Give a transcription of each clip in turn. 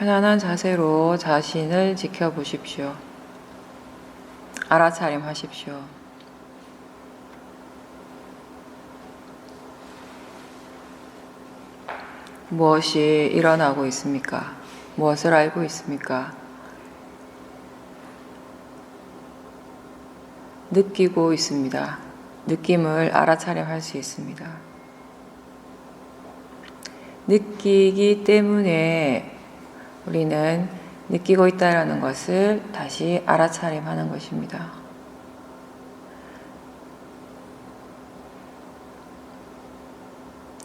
편안한 자세로 자신을 지켜보십시오. 알아차림 하십시오. 무엇이 일어나고 있습니까? 무엇을 알고 있습니까? 느끼고 있습니다. 느낌을 알아차림할 수 있습니다. 느끼기 때문에 우리는 느끼고 있다라는 것을 다시 알아차림하는 것입니다.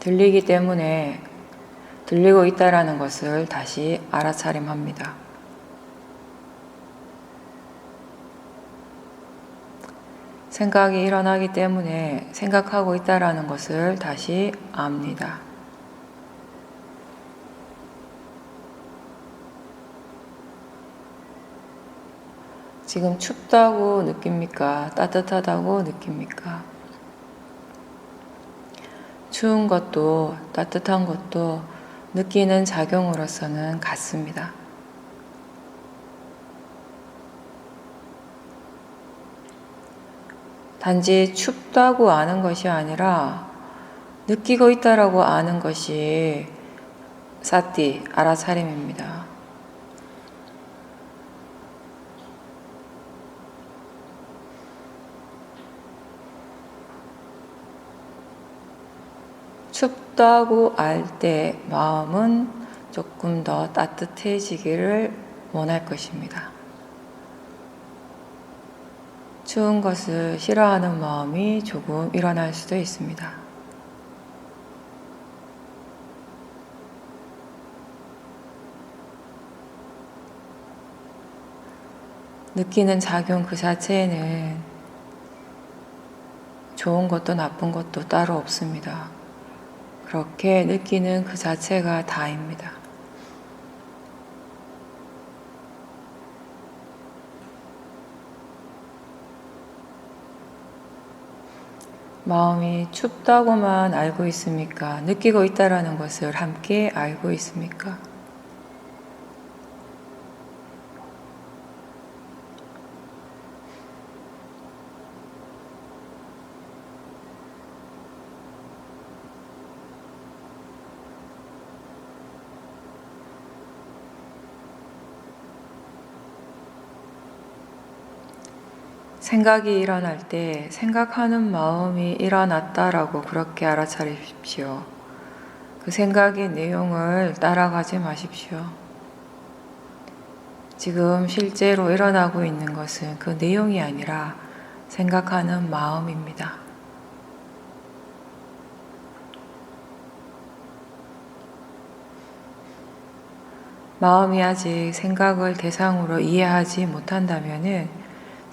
들리기 때문에 들리고 있다라는 것을 다시 알아차림합니다. 생각이 일어나기 때문에 생각하고 있다라는 것을 다시 압니다. 지금 춥다고 느낍니까? 따뜻하다고 느낍니까? 추운 것도 따뜻한 것도 느끼는 작용으로서는 같습니다. 단지 춥다고 아는 것이 아니라 느끼고 있다라고 아는 것이 사띠, 아라차림입니다. 춥다고 알 때 마음은 조금 더 따뜻해지기를 원할 것입니다. 추운 것을 싫어하는 마음이 조금 일어날 수도 있습니다. 느끼는 작용 그 자체에는 좋은 것도 나쁜 것도 따로 없습니다. 그렇게 느끼는 그 자체가 다입니다. 마음이 춥다고만 알고 있습니까? 느끼고 있다라는 것을 함께 알고 있습니까? 생각이 일어날 때 생각하는 마음이 일어났다라고 그렇게 알아차리십시오. 그 생각의 내용을 따라가지 마십시오. 지금 실제로 일어나고 있는 것은 그 내용이 아니라 생각하는 마음입니다. 마음이 아직 생각을 대상으로 이해하지 못한다면은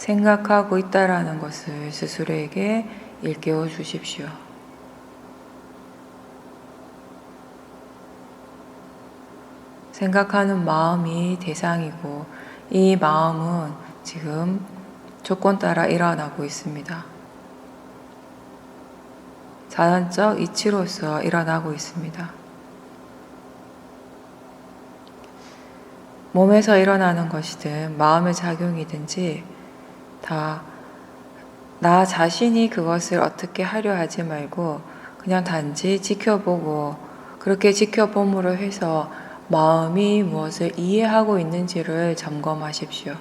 생각하고 있다라는 것을 스스로에게 일깨워 주십시오. 생각하는 마음이 대상이고 이 마음은 지금 조건 따라 일어나고 있습니다. 자연적 이치로서 일어나고 있습니다. 몸에서 일어나는 것이든 마음의 작용이든지 다 나 자신이 그것을 어떻게 하려 하지 말고 그냥 단지 지켜보고 그렇게 지켜봄으로 해서 마음이 무엇을 이해하고 있는지를 점검하십시오.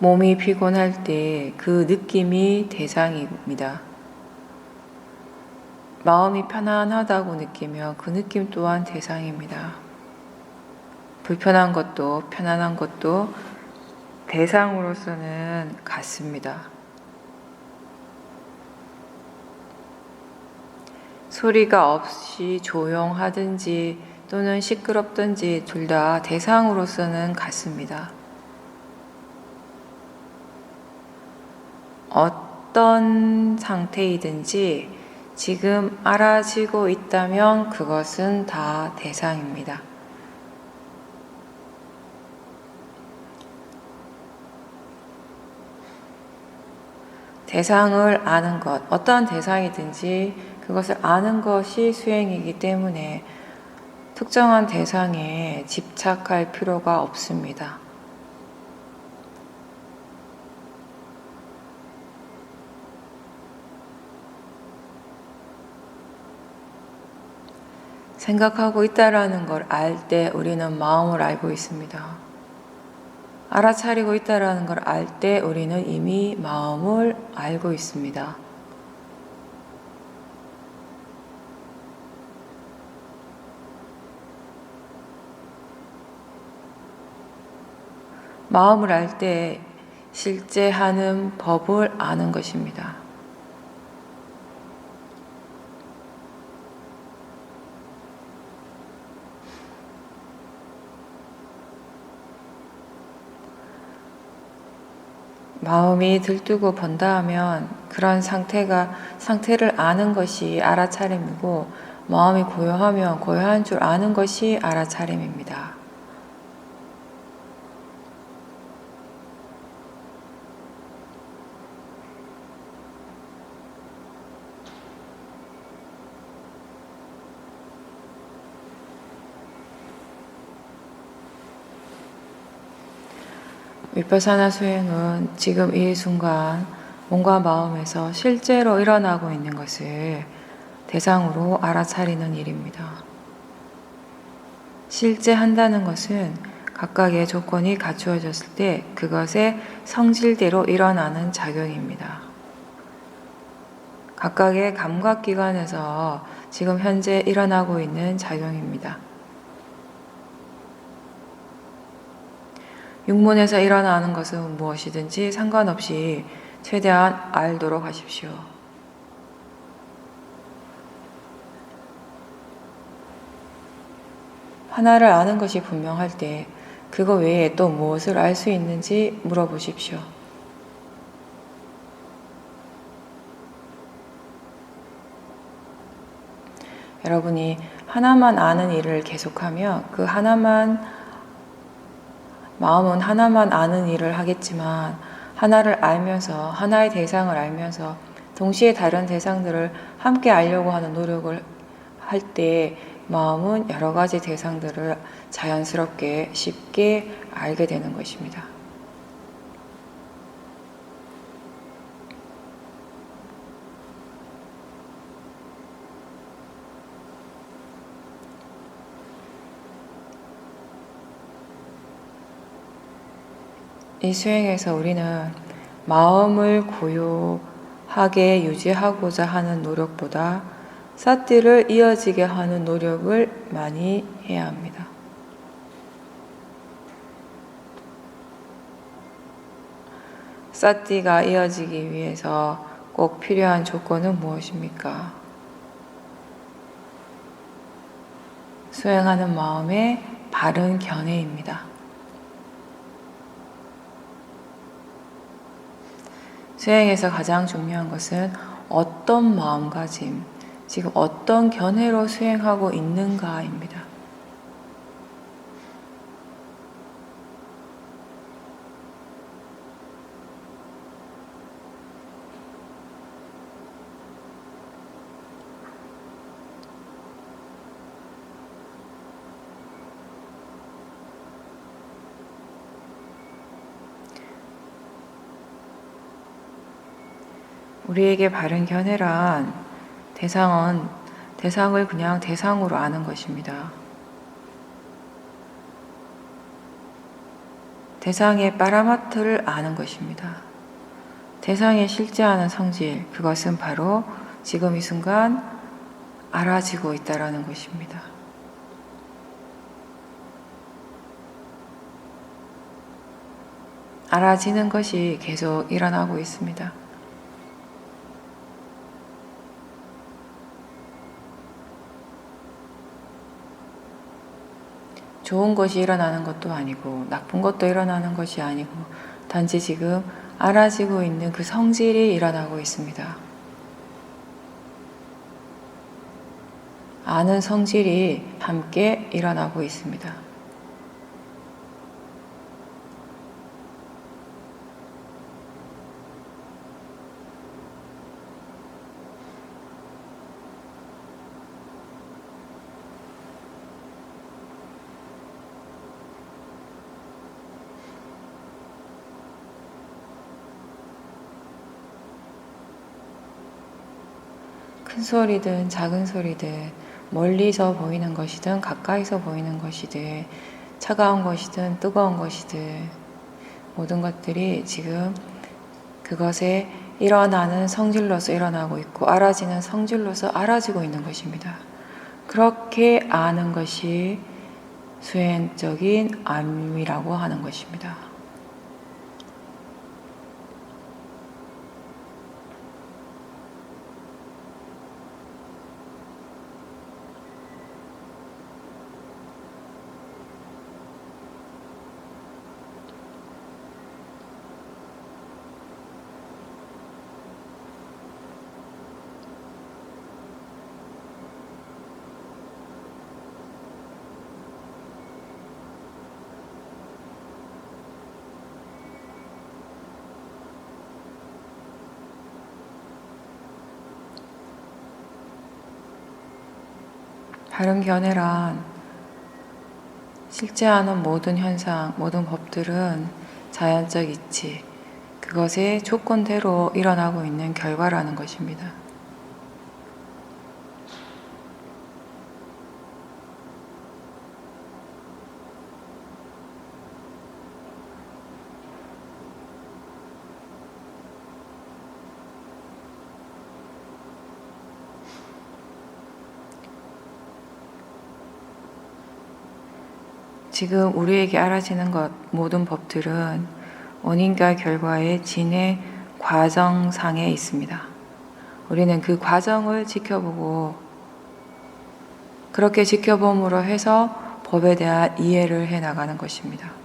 몸이 피곤할 때 그 느낌이 대상입니다. 마음이 편안하다고 느끼며 그 느낌 또한 대상입니다. 불편한 것도 편안한 것도 대상으로서는 같습니다. 소리가 없이 조용하든지 또는 시끄럽든지 둘 다 대상으로서는 같습니다. 어떤 상태이든지 지금 알아지고 있다면 그것은 다 대상입니다. 대상을 아는 것, 어떠한 대상이든지 그것을 아는 것이 수행이기 때문에 특정한 대상에 집착할 필요가 없습니다. 생각하고 있다라는 걸 알 때 우리는 마음을 알고 있습니다. 알아차리고 있다라는 걸 알 때 우리는 이미 마음을 알고 있습니다. 마음을 알 때 실제 하는 법을 아는 것입니다. 마음이 들뜨고 번다 하면 그런 상태가 상태를 아는 것이 알아차림이고 마음이 고요하면 고요한 줄 아는 것이 알아차림입니다. 위파사나 수행은 지금 이 순간 몸과 마음에서 실제로 일어나고 있는 것을 대상으로 알아차리는 일입니다. 실제 한다는 것은 각각의 조건이 갖추어졌을 때 그것의 성질대로 일어나는 작용입니다. 각각의 감각기관에서 지금 현재 일어나고 있는 작용입니다. 육문에서 일어나는 것은 무엇이든지 상관없이 최대한 알도록 하십시오. 하나를 아는 것이 분명할 때 그거 외에 또 무엇을 알 수 있는지 물어보십시오. 여러분이 하나만 아는 일을 계속하며 그 하나만 마음은 하나만 아는 일을 하겠지만 하나를 알면서 하나의 대상을 알면서 동시에 다른 대상들을 함께 알려고 하는 노력을 할 때 마음은 여러 가지 대상들을 자연스럽게 쉽게 알게 되는 것입니다. 이 수행에서 우리는 마음을 고요하게 유지하고자 하는 노력보다 사띠를 이어지게 하는 노력을 많이 해야 합니다. 사띠가 이어지기 위해서 꼭 필요한 조건은 무엇입니까? 수행하는 마음의 바른 견해입니다. 수행에서 가장 중요한 것은 어떤 마음가짐, 지금 어떤 견해로 수행하고 있는가입니다. 우리에게 바른 견해란 대상은 대상을 그냥 대상으로 아는 것입니다. 대상의 파라마트를 아는 것입니다. 대상의 실제하는 성질, 그것은 바로 지금 이 순간 알아지고 있다라는 것입니다. 알아지는 것이 계속 일어나고 있습니다. 좋은 것이 일어나는 것도 아니고 나쁜 것도 일어나는 것이 아니고 단지 지금 알아지고 있는 그 성질이 일어나고 있습니다. 아는 성질이 함께 일어나고 있습니다. 큰 소리든 작은 소리든 멀리서 보이는 것이든 가까이서 보이는 것이든 차가운 것이든 뜨거운 것이든 모든 것들이 지금 그것에 일어나는 성질로서 일어나고 있고 알아지는 성질로서 알아지고 있는 것입니다. 그렇게 아는 것이 수행적인 암이라고 하는 것입니다. 다른 견해란 실제하는 모든 현상, 모든 법들은 자연적 이치, 그것의 조건대로 일어나고 있는 결과라는 것입니다. 지금 우리에게 알아지는 것 모든 법들은 원인과 결과의 진행 과정상에 있습니다. 우리는 그 과정을 지켜보고 그렇게 지켜봄으로 해서 법에 대한 이해를 해 나가는 것입니다.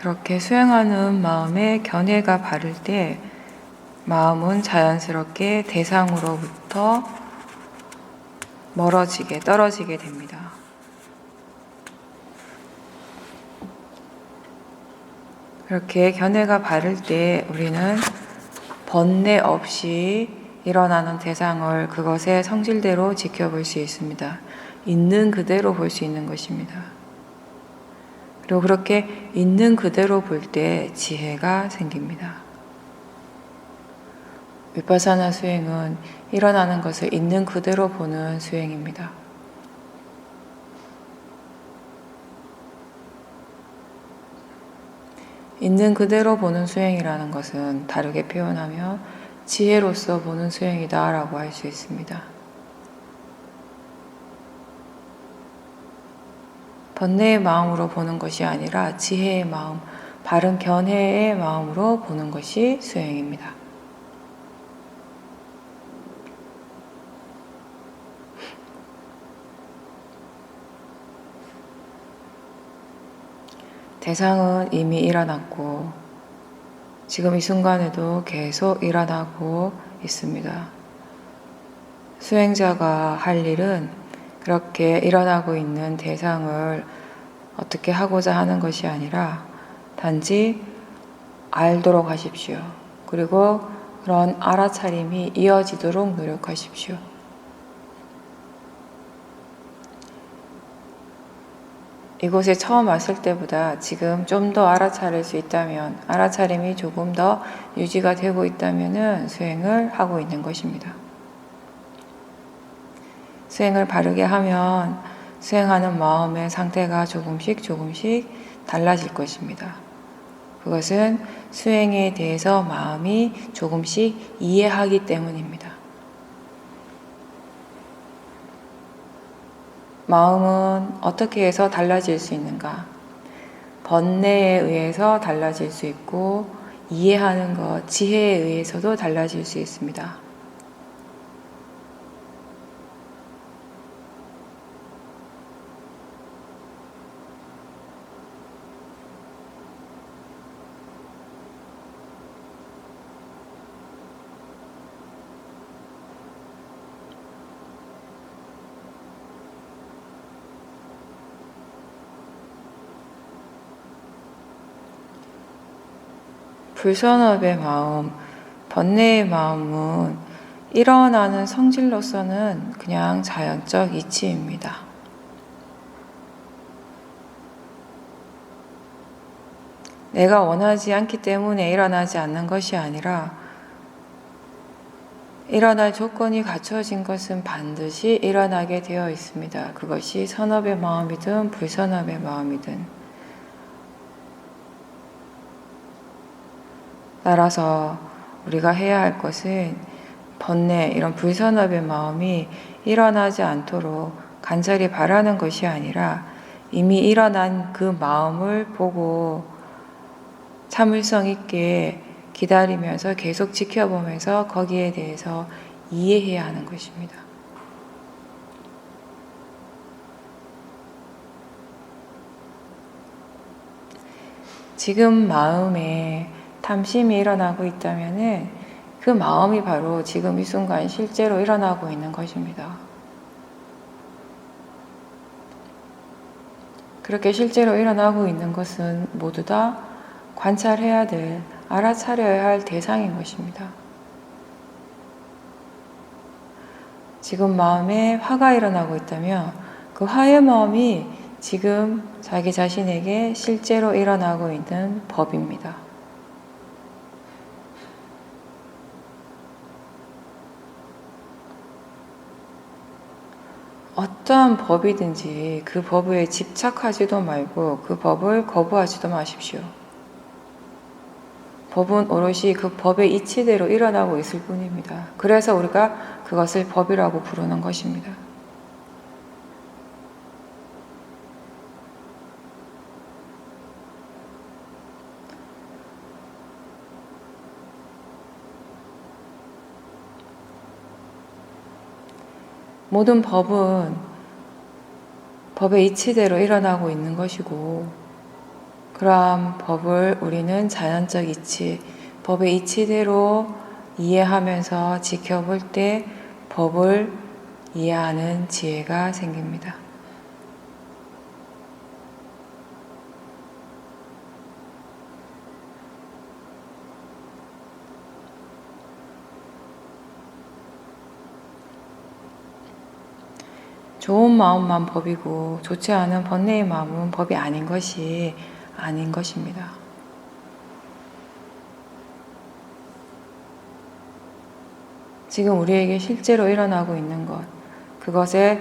그렇게 수행하는 마음에 견해가 바를 때 마음은 자연스럽게 대상으로부터 멀어지게 떨어지게 됩니다. 그렇게 견해가 바를 때 우리는 번뇌 없이 일어나는 대상을 그것의 성질대로 지켜볼 수 있습니다. 있는 그대로 볼 수 있는 것입니다. 그리고 그렇게 있는 그대로 볼 때 지혜가 생깁니다. 위파사나 수행은 일어나는 것을 있는 그대로 보는 수행입니다. 있는 그대로 보는 수행이라는 것은 다르게 표현하면 지혜로서 보는 수행이다라고 할 수 있습니다. 번뇌의 마음으로 보는 것이 아니라 지혜의 마음, 바른 견해의 마음으로 보는 것이 수행입니다. 대상은 이미 일어났고 지금 이 순간에도 계속 일어나고 있습니다. 수행자가 할 일은 그렇게 일어나고 있는 대상을 어떻게 하고자 하는 것이 아니라 단지 알도록 하십시오. 그리고 그런 알아차림이 이어지도록 노력하십시오. 이곳에 처음 왔을 때보다 지금 좀 더 알아차릴 수 있다면, 알아차림이 조금 더 유지가 되고 있다면 수행을 하고 있는 것입니다. 수행을 바르게 하면 수행하는 마음의 상태가 조금씩 조금씩 달라질 것입니다. 그것은 수행에 대해서 마음이 조금씩 이해하기 때문입니다. 마음은 어떻게 해서 달라질 수 있는가? 번뇌에 의해서 달라질 수 있고, 이해하는 것, 지혜에 의해서도 달라질 수 있습니다. 불선업의 마음, 번뇌의 마음은 일어나는 성질로서는 그냥 자연적 이치입니다. 내가 원하지 않기 때문에 일어나지 않는 것이 아니라 일어날 조건이 갖춰진 것은 반드시 일어나게 되어 있습니다. 그것이 선업의 마음이든 불선업의 마음이든. 따라서 우리가 해야 할 것은 번뇌, 이런 불선업의 마음이 일어나지 않도록 간절히 바라는 것이 아니라 이미 일어난 그 마음을 보고 참을성 있게 기다리면서 계속 지켜보면서 거기에 대해서 이해해야 하는 것입니다. 지금 마음에 탐심이 일어나고 있다면은 그 마음이 바로 지금 이 순간 실제로 일어나고 있는 것입니다. 그렇게 실제로 일어나고 있는 것은 모두 다 관찰해야 될, 알아차려야 할 대상인 것입니다. 지금 마음에 화가 일어나고 있다면 그 화의 마음이 지금 자기 자신에게 실제로 일어나고 있는 법입니다. 어떠한 법이든지 그 법에 집착하지도 말고 그 법을 거부하지도 마십시오. 법은 오롯이 그 법의 이치대로 일어나고 있을 뿐입니다. 그래서 우리가 그것을 법이라고 부르는 것입니다. 모든 법은 법의 이치대로 일어나고 있는 것이고, 그러한 법을 우리는 자연적 이치, 법의 이치대로 이해하면서 지켜볼 때 법을 이해하는 지혜가 생깁니다. 좋은 마음만 법이고 좋지 않은 번뇌의 마음은 법이 아닌 것이 아닌 것입니다. 지금 우리에게 실제로 일어나고 있는 것, 그것의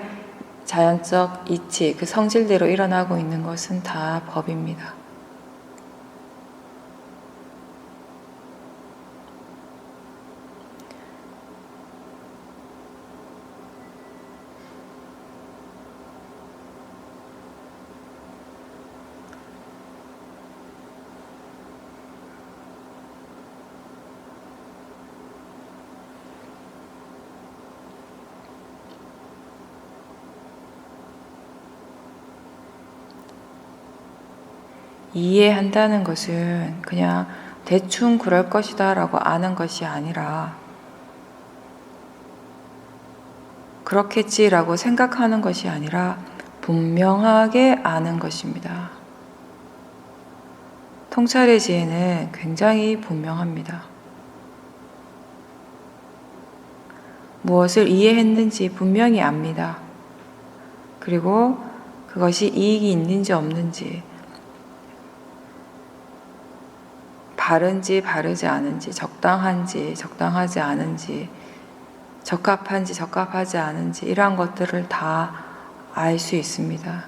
자연적 이치, 그 성질대로 일어나고 있는 것은 다 법입니다. 이해한다는 것은 그냥 대충 그럴 것이다 라고 아는 것이 아니라 그렇겠지라고 생각하는 것이 아니라 분명하게 아는 것입니다. 통찰의 지혜는 굉장히 분명합니다. 무엇을 이해했는지 분명히 압니다. 그리고 그것이 이익이 있는지 없는지, 바른지 바르지 않은지, 적당한지 적당하지 않은지, 적합한지 적합하지 않은지, 이러한 것들을 다 알 수 있습니다.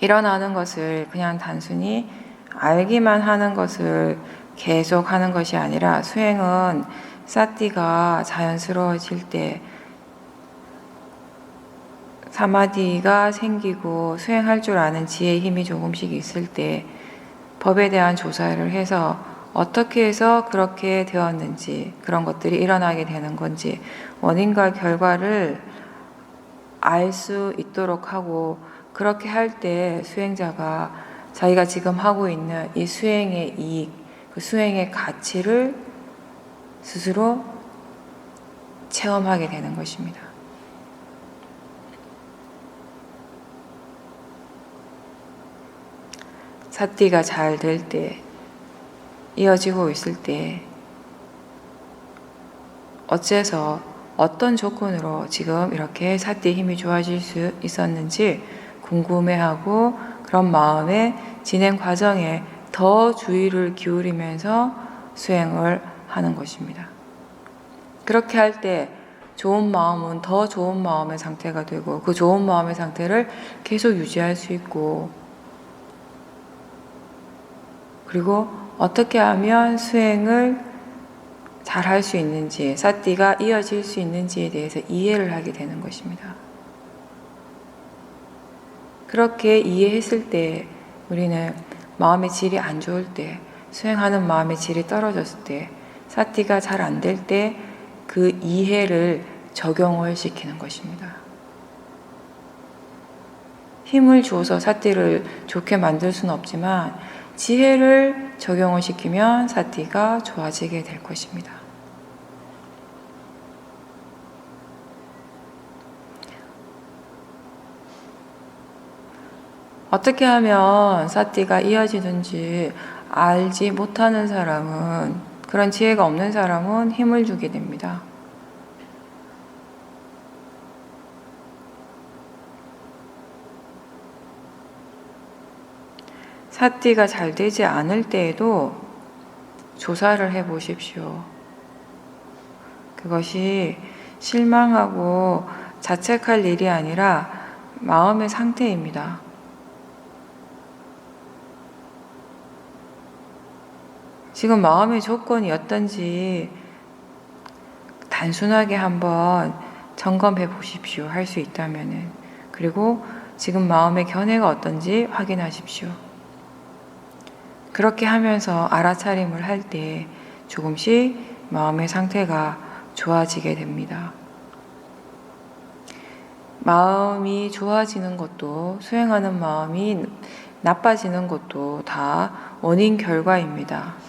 일어나는 것을 그냥 단순히 알기만 하는 것을 계속 하는 것이 아니라 수행은 사띠가 자연스러워질 때 사마디가 생기고 수행할 줄 아는 지혜의 힘이 조금씩 있을 때 법에 대한 조사를 해서 어떻게 해서 그렇게 되었는지 그런 것들이 일어나게 되는 건지 원인과 결과를 알 수 있도록 하고 그렇게 할 때 수행자가 자기가 지금 하고 있는 이 수행의 이익, 그 수행의 가치를 스스로 체험하게 되는 것입니다. 사띠가 잘 될 때, 이어지고 있을 때, 어째서 어떤 조건으로 지금 이렇게 사띠의 힘이 좋아질 수 있었는지 궁금해하고 그런 마음에 진행 과정에 더 주의를 기울이면서 수행을 하는 것입니다. 그렇게 할 때 좋은 마음은 더 좋은 마음의 상태가 되고 그 좋은 마음의 상태를 계속 유지할 수 있고 그리고 어떻게 하면 수행을 잘 할 수 있는지, 사띠가 이어질 수 있는지에 대해서 이해를 하게 되는 것입니다. 그렇게 이해했을 때 우리는 마음의 질이 안 좋을 때, 수행하는 마음의 질이 떨어졌을 때, 사띠가 잘 안 될 때 그 이해를 적용을 시키는 것입니다. 힘을 줘서 사띠를 좋게 만들 수는 없지만 지혜를 적용을 시키면 사띠가 좋아지게 될 것입니다. 어떻게 하면 사띠가 이어지든지 알지 못하는 사람은 그런 지혜가 없는 사람은 힘을 주게 됩니다. 사띠가 잘 되지 않을 때에도 조사를 해 보십시오. 그것이 실망하고 자책할 일이 아니라 마음의 상태입니다. 지금 마음의 조건이 어떤지 단순하게 한번 점검해 보십시오. 할 수 있다면은. 그리고 지금 마음의 견해가 어떤지 확인하십시오. 그렇게 하면서 알아차림을 할 때 조금씩 마음의 상태가 좋아지게 됩니다. 마음이 좋아지는 것도 수행하는 마음이 나빠지는 것도 다 원인 결과입니다.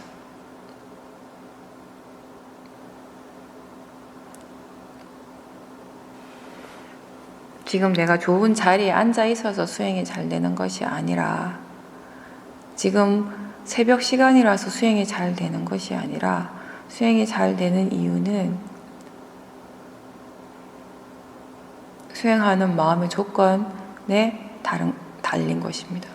지금 내가 좋은 자리에 앉아 있어서 수행이 잘 되는 것이 아니라 지금 새벽 시간이라서 수행이 잘 되는 것이 아니라 수행이 잘 되는 이유는 수행하는 마음의 조건에 다른, 달린 것입니다.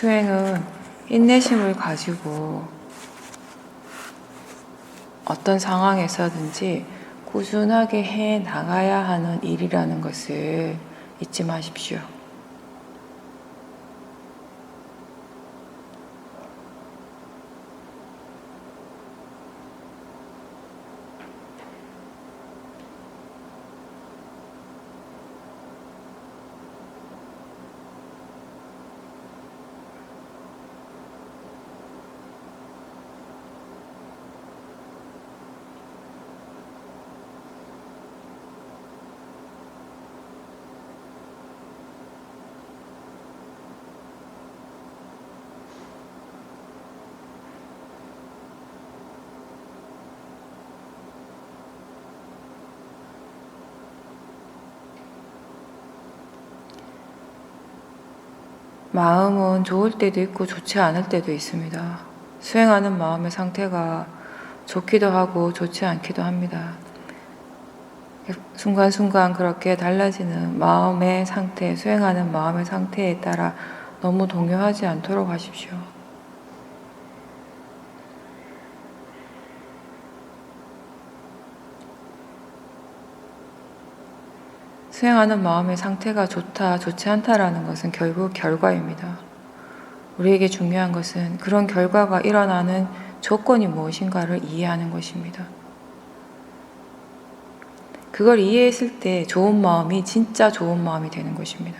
수행은 인내심을 가지고 어떤 상황에서든지 꾸준하게 해 나가야 하는 일이라는 것을 잊지 마십시오. 마음은 좋을 때도 있고 좋지 않을 때도 있습니다. 수행하는 마음의 상태가 좋기도 하고 좋지 않기도 합니다. 순간순간 그렇게 달라지는 마음의 상태, 수행하는 마음의 상태에 따라 너무 동요하지 않도록 하십시오. 수행하는 마음의 상태가 좋다, 좋지 않다라는 것은 결국 결과입니다. 우리에게 중요한 것은 그런 결과가 일어나는 조건이 무엇인가를 이해하는 것입니다. 그걸 이해했을 때 좋은 마음이 진짜 좋은 마음이 되는 것입니다.